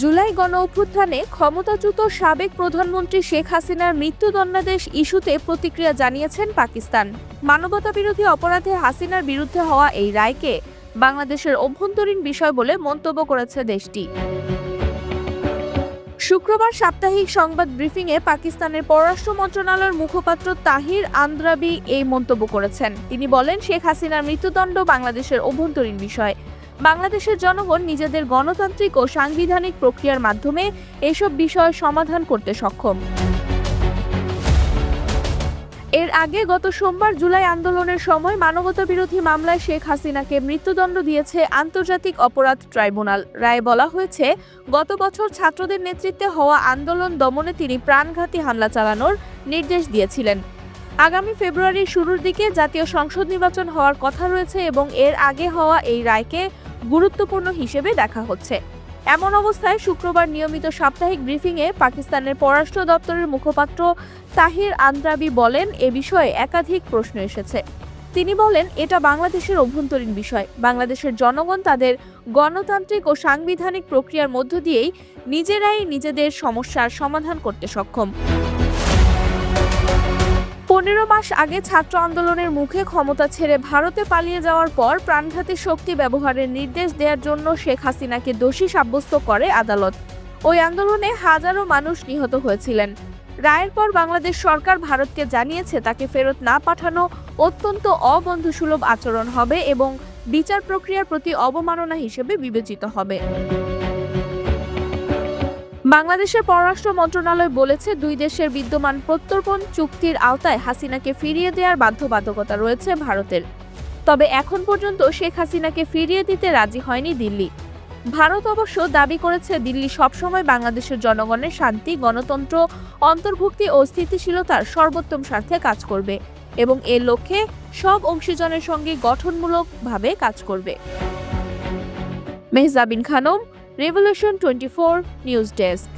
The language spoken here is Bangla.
জুলাই গণ অভ্যুত্থানে ক্ষমতাচ্যুত সাবেক প্রধানমন্ত্রী শেখ হাসিনার মৃত্যুদণ্ডাদেশ ইস্যুতে প্রতিক্রিয়া জানিয়েছেন পাকিস্তান। মানবতাবিরোধী অপরাধে হাসিনার বিরুদ্ধে হওয়া এই রায়কে বাংলাদেশের অভ্যন্তরীণ বিষয় বলে মন্তব্য করেছে দেশটি। শুক্রবার সাপ্তাহিক সংবাদ ব্রিফিংয়ে পাকিস্তানের পররাষ্ট্র মন্ত্রণালয়ের মুখপাত্র তাহির আন্দ্রাবি এই মন্তব্য করেছেন। তিনি বলেন, শেখ হাসিনার মৃত্যুদণ্ড বাংলাদেশের অভ্যন্তরীণ বিষয়। বাংলাদেশের জনগণ নিজেদের গণতান্ত্রিক ও সাংবিধানিক প্রক্রিয়ার মাধ্যমে এসব বিষয় সমাধান করতে সক্ষম। এর আগে গত সোমবার জুলাই আন্দোলনের সময় মানবতাবিরোধী মামলায় শেখ হাসিনাকে মৃত্যুদণ্ড দিয়েছে আন্তর্জাতিক অপরাধ ট্রাইব্যুনাল। রায়ে বলা হয়েছে, গত বছর ছাত্রদের নেতৃত্বে হওয়া আন্দোলন দমনে তিনি প্রাণঘাতী হামলা চালানোর নির্দেশ দিয়েছিলেন। আগামী ফেব্রুয়ারির শুরুর দিকে জাতীয় সংসদ নির্বাচন হওয়ার কথা রয়েছে এবং এর আগে হওয়া এই রায়কে গুরুত্বপূর্ণ হিসেবে দেখা হচ্ছে। এমন অবস্থায় শুক্রবার নিয়মিত সাপ্তাহিক ব্রিফিংয়ে পাকিস্তানের পররাষ্ট্র দপ্তরের মুখপাত্র তাহির আন্দ্রাবি বলেন, এ বিষয়ে একাধিক প্রশ্ন এসেছে। তিনি বলেন, এটা বাংলাদেশের অভ্যন্তরীণ বিষয়। বাংলাদেশের জনগণ তাদের গণতান্ত্রিক ও সাংবিধানিক প্রক্রিয়ার মধ্য দিয়েই নিজেরাই নিজেদের সমস্যার সমাধান করতে সক্ষম। পনেরো মাস আগে ছাত্র আন্দোলনের মুখে ক্ষমতা ছেড়ে ভারতে পালিয়ে যাওয়ার পর প্রাণঘাতী শক্তি ব্যবহারের নির্দেশ দেওয়ার জন্য শেখ হাসিনাকে দোষী সাব্যস্ত করে আদালত। ওই আন্দোলনে হাজারো মানুষ নিহত হয়েছিলেন। রায়ের পর বাংলাদেশ সরকার ভারতকে জানিয়েছে, তাকে ফেরত না পাঠানো অত্যন্ত অবন্ধুসুলভ আচরণ হবে এবং বিচার প্রক্রিয়ার প্রতি অবমাননা হিসেবে বিবেচিত হবে। বাংলাদেশের পররাষ্ট্র মন্ত্রণালয় বলেছে, দুই দেশের বিদ্যমান প্রত্যর্পণ চুক্তির আওতায় হাসিনাকে ফিরিয়ে দেওয়ার বাধ্যবাধকতা রয়েছে ভারতের। তবে এখন পর্যন্ত শেখ হাসিনাকে ফিরিয়ে দিতে রাজি হয়নি দিল্লি। ভারত অবশ্য দাবি করেছে, দিল্লি সবসময় বাংলাদেশের জনগণের শান্তি, গণতন্ত্র, অন্তর্ভুক্তি ও স্থিতিশীলতার সর্বোত্তম স্বার্থে কাজ করবে এবং এর লক্ষ্যে সব অংশীজনের সঙ্গে গঠনমূলকভাবে কাজ করবে। Mehjabin Khanam Revolution 24 News Desk.